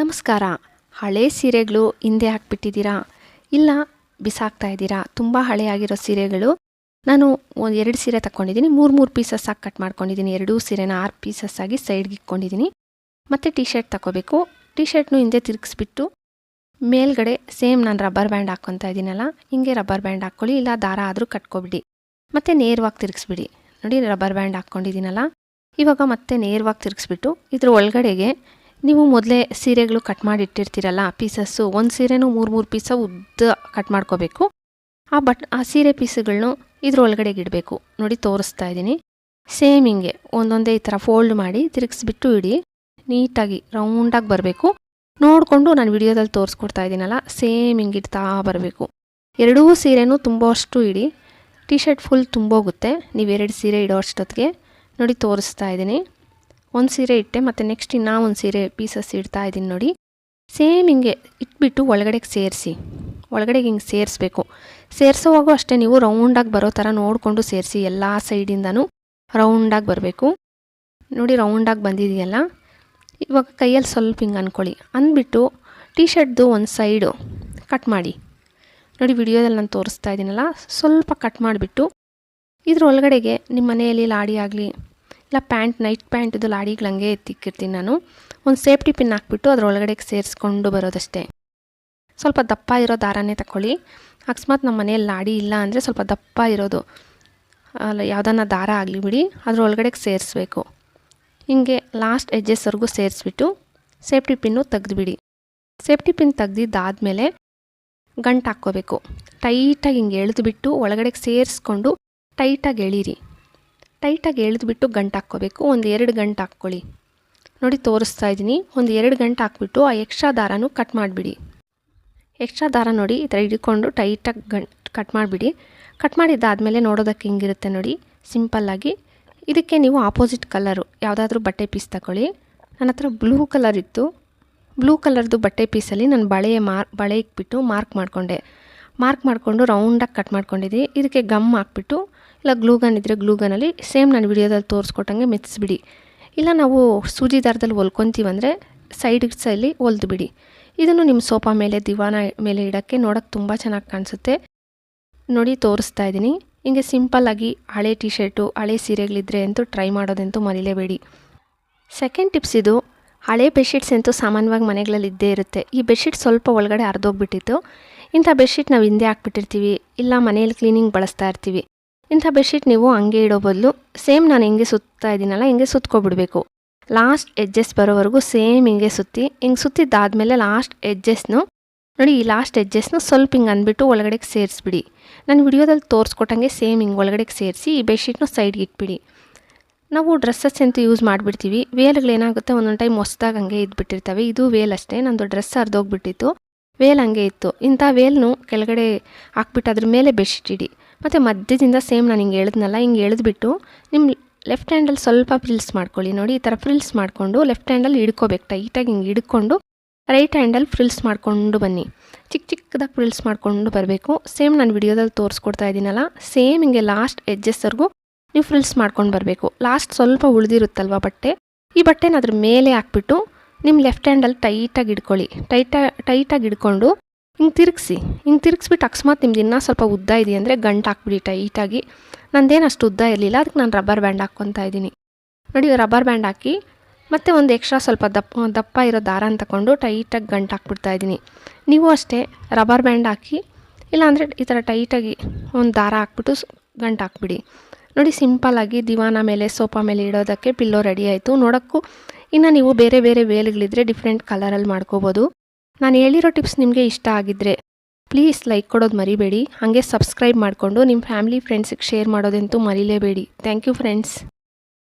ನಮಸ್ಕಾರ. ಹಳೆ ಸೀರೆಗಳು ಹಿಂದೆ ಹಾಕ್ಬಿಟ್ಟಿದ್ದೀರಾ? ಇಲ್ಲ, ಬಿಸಾಕ್ತಾ ಇದ್ದೀರಾ? ತುಂಬ ಹಳೆಯಾಗಿರೋ ಸೀರೆಗಳು. ನಾನು ಒಂದು ಎರಡು ಸೀರೆ ತಗೊಂಡಿದ್ದೀನಿ ಮೂರು ಮೂರು ಪೀಸಸ್ ಆಗಿ ಕಟ್ ಮಾಡ್ಕೊಂಡಿದ್ದೀನಿ. ಎರಡೂ ಸೀರೆನ ಆರು ಪೀಸಸ್ ಆಗಿ ಸೈಡ್ಗೆ ಇಟ್ಕೊಂಡಿದ್ದೀನಿ ಮತ್ತು ಟಿ ಶರ್ಟ್ ತಗೋಬೇಕು ಟಿ ಶರ್ಟ್ನು ಹಿಂದೆ ತಿರುಗಿಸ್ಬಿಟ್ಟು ಮೇಲ್ಗಡೆ ಸೇಮ್ ನಾನು ರಬ್ಬರ್ ಬ್ಯಾಂಡ್ ಹಾಕ್ಕೊತಾ ಇದ್ದೀನಲ್ಲ, ಹಿಂಗೆ ರಬ್ಬರ್ ಬ್ಯಾಂಡ್ ಹಾಕ್ಕೊಳ್ಳಿ, ಇಲ್ಲ ದಾರ ಆದರೂ ಕಟ್ಕೊಬಿಡಿ. ಮತ್ತು ನೇರವಾಗಿ ತಿರುಗಿಸ್ಬಿಡಿ. ನೋಡಿ ರಬ್ಬರ್ ಬ್ಯಾಂಡ್ ಹಾಕ್ಕೊಂಡಿದ್ದೀನಲ್ಲ, ಇವಾಗ ಮತ್ತೆ ನೇರವಾಗಿ ತಿರುಗಿಸ್ಬಿಟ್ಟು ಇದ್ರ ಒಳಗಡೆಗೆ ನೀವು ಮೊದಲೇ ಸೀರೆಗಳು ಕಟ್ ಮಾಡಿಟ್ಟಿರ್ತೀರಲ್ಲ ಪೀಸಸ್ಸು ಒಂದು ಸೀರೆನೂ ಮೂರು ಮೂರು ಪೀಸ ಉದ್ದ ಕಟ್ ಮಾಡ್ಕೋಬೇಕು. ಆ ಬಟ್, ಆ ಸೀರೆ ಪೀಸುಗಳನ್ನು ಇದ್ರ ಒಳಗಡೆಗೆ ಇಡಬೇಕು. ನೋಡಿ, ತೋರಿಸ್ತಾ ಇದ್ದೀನಿ. ಸೇಮ್ ಹಿಂಗೆ, ಒಂದೊಂದೇ ಈ ಥರ ಫೋಲ್ಡ್ ಮಾಡಿ ತಿರುಗಿಸ್ಬಿಟ್ಟು ಇಡಿ. ನೀಟಾಗಿ ರೌಂಡಾಗಿ ಬರಬೇಕು. ನೋಡಿಕೊಂಡು ನಾನು ವಿಡಿಯೋದಲ್ಲಿ ತೋರಿಸ್ಕೊಡ್ತಾ ಇದ್ದೀನಲ್ಲ ಸೇಮ್ ಹಿಂಗೆ ಇಡ್ತಾ ಬರಬೇಕು. ಎರಡೂ ಸೀರೆನೂ ತುಂಬೋಷ್ಟು ಇಡಿ. ಟಿ ಶರ್ಟ್ ಫುಲ್ ತುಂಬೋಗುತ್ತೆ. ನೀವು ಎರಡು ಸೀರೆ ಇಡೋ ಅಷ್ಟೊತ್ತಿಗೆ. ನೋಡಿ, ತೋರಿಸ್ತಾ ಇದ್ದೀನಿ. ಒಂದು ಸೀರೆ ಇಟ್ಟೆ, ಮತ್ತು ನೆಕ್ಸ್ಟ್ ಇನ್ನೂ ಒಂದು ಸೀರೆ ಪೀಸಸ್ ಇಡ್ತಾ ಇದ್ದೀನಿ ನೋಡಿ. ಸೇಮ್ ಹಿಂಗೆ ಇಟ್ಬಿಟ್ಟು ಒಳಗಡೆಗೆ ಸೇರಿಸಿ. ಒಳಗಡೆಗೆ ಹಿಂಗೆ ಸೇರಿಸ್ಬೇಕು. ಸೇರಿಸೋವಾಗೂ ಅಷ್ಟೇ ನೀವು ರೌಂಡಾಗಿ ಬರೋ ಥರ ನೋಡಿಕೊಂಡು ಸೇರಿಸಿ ಎಲ್ಲ ಸೈಡಿಂದನೂ ರೌಂಡಾಗಿ ಬರಬೇಕು. ನೋಡಿ ರೌಂಡಾಗಿ ಬಂದಿದೆಯಲ್ಲ? ಇವಾಗ ಕೈಯಲ್ಲಿ ಸ್ವಲ್ಪ ಹಿಂಗೆ ಅಂದ್ಕೊಳ್ಳಿ ಅಂದ್ಬಿಟ್ಟು ಟಿ ಶರ್ಟ್ದು ಒಂದು ಸೈಡು ಕಟ್ ಮಾಡಿ. ನೋಡಿ ವಿಡಿಯೋದಲ್ಲಿ ನಾನು ತೋರಿಸ್ತಾ ಇದ್ದೀನಲ್ಲ? ಸ್ವಲ್ಪ ಕಟ್ ಮಾಡಿಬಿಟ್ಟು ಇದ್ರ ಒಳಗಡೆಗೆ ನಿಮ್ಮ ಮನೆಯಲ್ಲಿ ಲಾಡಿ ಆಗಲಿ ಇಲ್ಲ, ಪ್ಯಾಂಟ್ ನೈಟ್ ಪ್ಯಾಂಟ್ದು ಲಾಡಿಗಳು ಹಂಗೆ ಎತ್ತಿಕ್ಕಿರ್ತೀನಿ ನಾನು. ಒಂದು ಸೇಫ್ಟಿ ಪಿನ್ ಹಾಕ್ಬಿಟ್ಟು ಅದರೊಳಗಡೆಗೆ ಸೇರಿಸ್ಕೊಂಡು ಬರೋದಷ್ಟೇ. ಸ್ವಲ್ಪ ದಪ್ಪ ಇರೋ ದಾರನೇ ತಗೊಳ್ಳಿ ಅಕಸ್ಮಾತ್ ನಮ್ಮ ಮನೆಯಲ್ಲಿ ಲಾಡಿ ಇಲ್ಲ ಅಂದರೆ ಸ್ವಲ್ಪ ದಪ್ಪ ಇರೋದು. ಅಲ್ಲ ಯಾವುದನ್ನ ದಾರ ಆಗಲಿ ಬಿಡಿ ಅದರೊಳಗಡೆಗೆ ಸೇರಿಸ್ಬೇಕು. ಹಿಂಗೆ ಲಾಸ್ಟ್ ಎಡ್ಜಸ್ವರೆಗೂ ಸೇರಿಸ್ಬಿಟ್ಟು ಸೇಫ್ಟಿ ಪಿನ್ನು ತೆಗೆದುಬಿಡಿ. ಸೇಫ್ಟಿ ಪಿನ್ ತೆಗ್ದಿದ್ದಾದಮೇಲೆ ಗಂಟು ಹಾಕ್ಕೋಬೇಕು. ಟೈಟಾಗಿ ಹಿಂಗೆ ಎಳೆದುಬಿಟ್ಟು ಒಳಗಡೆಗೆ ಸೇರಿಸ್ಕೊಂಡು ಟೈಟಾಗಿ ಎಳೀರಿ. ಟೈಟಾಗಿ ಎಳೆದುಬಿಟ್ಟು ಗಂಟು ಹಾಕ್ಕೋಬೇಕು ಒಂದು ಎರಡು ಗಂಟು ಹಾಕ್ಕೊಳ್ಳಿ. ನೋಡಿ ತೋರಿಸ್ತಾ ಇದ್ದೀನಿ. ಒಂದು ಎರಡು ಗಂಟು ಹಾಕ್ಬಿಟ್ಟು ಆ ಎಕ್ಸ್ಟ್ರಾ ದಾರನೂ ಕಟ್ ಮಾಡಿಬಿಡಿ. ಎಕ್ಸ್ಟ್ರಾ ದಾರ ನೋಡಿ ಈ ಥರ ಹಿಡ್ಕೊಂಡು ಟೈಟಾಗಿ ಗಂಟು ಕಟ್ ಮಾಡಿಬಿಡಿ. ಕಟ್ ಮಾಡಿದ್ದಾದಮೇಲೆ ನೋಡೋದಕ್ಕೆ ಹಿಂಗಿರುತ್ತೆ ನೋಡಿ. ಸಿಂಪಲ್ಲಾಗಿ ಇದಕ್ಕೆ ನೀವು ಆಪೋಸಿಟ್ ಕಲರು. ಯಾವುದಾದ್ರೂ ಬಟ್ಟೆ ಪೀಸ್ ತಗೊಳ್ಳಿ. ನನ್ನ ಹತ್ರ ಬ್ಲೂ ಕಲರ್ ಇತ್ತು. ಬ್ಲೂ ಕಲರ್ದು ಬಟ್ಟೆ ಪೀಸಲ್ಲಿ ನಾನು ಬಳೆ ಮಾರ್, ಬಳೆ ಇಕ್ಬಿಟ್ಟು ಮಾರ್ಕ್ ಮಾಡಿಕೊಂಡೆ. ಮಾರ್ಕ್ ಮಾಡಿಕೊಂಡು ರೌಂಡಾಗಿ ಕಟ್ ಮಾಡ್ಕೊಂಡಿದ್ದೀನಿ. ಇದಕ್ಕೆ ಗಮ್ ಹಾಕ್ಬಿಟ್ಟು ಇಲ್ಲ ಗ್ಲೂಗನ್ ಇದ್ದರೆ ಗ್ಲೂಗನಲ್ಲಿ ಸೇಮ್ ನಾನು ವಿಡಿಯೋದಲ್ಲಿ ತೋರಿಸ್ಕೊಟ್ಟಂಗೆ ಮೆತ್ತಿಸ್ಬಿಡಿ. ಇಲ್ಲ ನಾವು ಸೂಜಿ ದಾರದಲ್ಲಿ ಹೊಲ್ಕೊತೀವಂದರೆ ಸೈಡ್ ಸೈಲಿ ಹೊಲ್ದು ಬಿಡಿ ಇದನ್ನು ನಿಮ್ಮ ಸೋಫಾ ಮೇಲೆ, ದಿವಾನ ಮೇಲೆ ಇಡೋಕ್ಕೆ ನೋಡೋಕ್ಕೆ ತುಂಬ ಚೆನ್ನಾಗಿ ಕಾಣಿಸುತ್ತೆ. ನೋಡಿ, ತೋರಿಸ್ತಾ ಇದ್ದೀನಿ. ಹಿಂಗೆ ಸಿಂಪಲ್ಲಾಗಿ ಹಳೆ ಟಿ ಶರ್ಟು ಹಳೆ ಸೀರೆಗಳಿದ್ರೆ ಅಂತೂ ಟ್ರೈ ಮಾಡೋದಂತೂ ಮರಿಲೇಬೇಡಿ. ಸೆಕೆಂಡ್ ಟಿಪ್ಸ್ ಇದು, ಹಳೆ ಬೆಡ್ಶೀಟ್ಸ್ ಅಂತೂ ಸಾಮಾನ್ಯವಾಗಿ ಮನೆಗಳಲ್ಲಿ ಇದ್ದೇ ಇರುತ್ತೆ. ಈ ಬೆಡ್ಶೀಟ್ ಸ್ವಲ್ಪ ಒಳಗಡೆ ಹರಿದೋಗ್ಬಿಟ್ಟಿತ್ತು. ಇಂಥ ಬೆಡ್ಶೀಟ್ ನಾವು ಹಿಂದೆ ಹಾಕ್ಬಿಟ್ಟಿರ್ತೀವಿ, ಇಲ್ಲ ಮನೆಯಲ್ಲಿ ಕ್ಲೀನಿಂಗ್ ಬಳಸ್ತಾ ಇರ್ತೀವಿ. ಇಂಥ ಬೆಡ್ಶೀಟ್ ನೀವು ಹಂಗೆ ಇಡೋ ಬದಲು ಸೇಮ್ ನಾನು ಹಿಂಗೆ ಸುತ್ತಾ ಇದ್ದೀನಲ್ಲ, ಹಿಂಗೆ ಸುತ್ಕೊಬಿಡ್ಬೇಕು. ಲಾಸ್ಟ್ ಎಡ್ಜಸ್ ಬರೋವರೆಗೂ ಸೇಮ್ ಹಿಂಗೆ ಸುತ್ತಿ, ಹಿಂಗೆ ಸುತ್ತಿದ್ದಾದಮೇಲೆ ಲಾಸ್ಟ್ ಎಡ್ಜಸ್ನು, ನೋಡಿ ಈ ಲಾಸ್ಟ್ ಎಡ್ಜಸ್ನು ಸ್ವಲ್ಪ ಹಿಂಗೆ ಅಂದ್ಬಿಟ್ಟು ಒಳಗಡೆಗೆ ಸೇರಿಸ್ಬಿಡಿ. ನಾನು ವಿಡಿಯೋದಲ್ಲಿ ತೋರಿಸ್ಕೊಟ್ಟಂಗೆ ಸೇಮ್ ಹಿಂಗೆ ಒಳಗಡೆಗೆ ಸೇರಿಸಿ ಈ ಬೆಡ್ಶೀಟ್ನ ಸೈಡ್ಗೆ ಇಟ್ಬಿಡಿ. ನಾವು ಡ್ರೆಸ್ಸಸ್ ಅಂತೂ ಯೂಸ್ ಮಾಡಿಬಿಡ್ತೀವಿ. ವೇಲ್ಗಳು ಏನಾಗುತ್ತೆ, ಒಂದೊಂದು ಟೈಮ್ ಹೊಸ್ದಾಗ ಹಂಗೆ ಇದ್ಬಿಟ್ಟಿರ್ತವೆ. ಇದು ವೇಲ್ ಅಷ್ಟೇ, ನಂದು ಡ್ರೆಸ್ ಹರಿದೋಗ್ಬಿಟ್ಟಿತ್ತು. ವೇಲ್ ಹಂಗೆ ಇತ್ತು. ಇಂಥ ವೇಲ್ನು ಕೆಳಗಡೆ ಹಾಕ್ಬಿಟ್ಟು ಅದ್ರ ಮೇಲೆ ಬೆಡ್ಶೀಟ್ ಇಡಿ. ಮತ್ತು ಮಧ್ಯದಿಂದ ಸೇಮ್ ನಾನು ಹಿಂಗೆ ಎಳೆದ್ನಲ್ಲ ಹಿಂಗೆ ಎಳೆದ್ಬಿಟ್ಟು ನಿಮ್ಮ ಲೆಫ್ಟ್ ಹ್ಯಾಂಡಲ್ಲಿ ಸ್ವಲ್ಪ ಫ್ರಿಲ್ಸ್ ಮಾಡ್ಕೊಳ್ಳಿ. ನೋಡಿ, ಈ ಥರ ಫ್ರಿಲ್ಸ್ ಮಾಡಿಕೊಂಡು ಲೆಫ್ಟ್ ಹ್ಯಾಂಡಲ್ಲಿ ಹಿಡ್ಕೋಬೇಕು. ಟೈಟಾಗಿ ಹಿಂಗೆ ಹಿಡ್ಕೊಂಡು ರೈಟ್ ಹ್ಯಾಂಡಲ್ಲಿ ಫ್ರಿಲ್ಸ್ ಮಾಡಿಕೊಂಡು ಬನ್ನಿ. ಚಿಕ್ಕ ಚಿಕ್ಕದಾಗಿ ಫ್ರಿಲ್ಸ್ ಮಾಡಿಕೊಂಡು ಬರಬೇಕು. ಸೇಮ್ ನಾನು ವಿಡಿಯೋದಲ್ಲಿ ತೋರಿಸ್ಕೊಡ್ತಾ ಇದ್ದೀನಲ್ಲ ಸೇಮ್ ಹಿಂಗೆ ಲಾಸ್ಟ್ ಎಡ್ಜಸ್ವರೆಗೂ ನೀವು ಫ್ರಿಲ್ಸ್ ಮಾಡ್ಕೊಂಡು ಬರಬೇಕು. ಲಾಸ್ಟ್ ಸ್ವಲ್ಪ ಉಳಿದಿರುತ್ತಲ್ವ ಬಟ್ಟೆ? ಈ ಬಟ್ಟೆನ ಅದ್ರ ಮೇಲೆ ಹಾಕ್ಬಿಟ್ಟು ನಿಮ್ಮ ಲೆಫ್ಟ್ ಹ್ಯಾಂಡಲ್ಲಿ ಟೈಟಾಗಿ ಹಿಡ್ಕೊಳ್ಳಿ. ಟೈಟಾ ಟೈಟಾಗಿ ಹಿಡ್ಕೊಂಡು ಹಿಂಗೆ ತಿರುಗಿಸಿ, ಹಿಂಗೆ ತಿರುಗಿಸ್ಬಿಟ್ಟು ಅಕಸ್ಮಾತ್ ನಿಮ್ದು ಇನ್ನೂ ಸ್ವಲ್ಪ ಉದ್ದ ಇದೆಯಂದರೆ ಗಂಟು ಹಾಕ್ಬಿಡಿ ಟೈಟಾಗಿ ನಂದೇನು ಅಷ್ಟು ಉದ್ದ ಇರಲಿಲ್ಲ, ಅದಕ್ಕೆ ನಾನು ರಬ್ಬರ್ ಬ್ಯಾಂಡ್ ಹಾಕ್ಕೊತಾ ಇದ್ದೀನಿ. ನೋಡಿ ರಬ್ಬರ್ ಬ್ಯಾಂಡ್ ಹಾಕಿ, ಮತ್ತು ಒಂದು ಎಕ್ಸ್ಟ್ರಾ ಸ್ವಲ್ಪ ದಪ್ಪ ದಪ್ಪ ಇರೋ ದಾರನ ತಗೊಂಡು ಟೈಟಾಗಿ ಗಂಟು ಹಾಕ್ಬಿಡ್ತಾ ಇದ್ದೀನಿ. ನೀವು ಅಷ್ಟೇ ರಬ್ಬರ್ ಬ್ಯಾಂಡ್ ಹಾಕಿ, ಇಲ್ಲಾಂದರೆ ಈ ಥರ ಟೈಟಾಗಿ ಒಂದು ದಾರ ಹಾಕ್ಬಿಟ್ಟು ಗಂಟು ಹಾಕ್ಬಿಡಿ. ನೋಡಿ ಸಿಂಪಲ್ಲಾಗಿ ದಿವಾನ ಮೇಲೆ, ಸೋಫಾ ಮೇಲೆ ಇಡೋದಕ್ಕೆ ಪಿಲ್ಲೋ ರೆಡಿ ಆಯಿತು. ನೋಡೋಕ್ಕೂ ಇನ್ನು ನೀವು ಬೇರೆ ಬೇರೆ ವೇಲ್ಗಳಿದ್ರೆ ಡಿಫ್ರೆಂಟ್ ಕಲರಲ್ಲಿ ಮಾಡ್ಕೋಬೋದು. ನಾನು ಹೇಳಿರೋ ಟಿಪ್ಸ್ ನಿಮಗೆ ಇಷ್ಟ ಆಗಿದ್ದರೆ ಪ್ಲೀಸ್ ಲೈಕ್ ಕೊಡೋದು ಮರಿಬೇಡಿ, ಹಾಗೆ ಸಬ್ಸ್ಕ್ರೈಬ್ ಮಾಡಿಕೊಂಡು ನಿಮ್ಮ ಫ್ಯಾಮಿಲಿ, ಫ್ರೆಂಡ್ಸಿಗೆ ಶೇರ್ ಮಾಡೋದಂತೂ ಮರಿಲೇಬೇಡಿ. Thank you friends.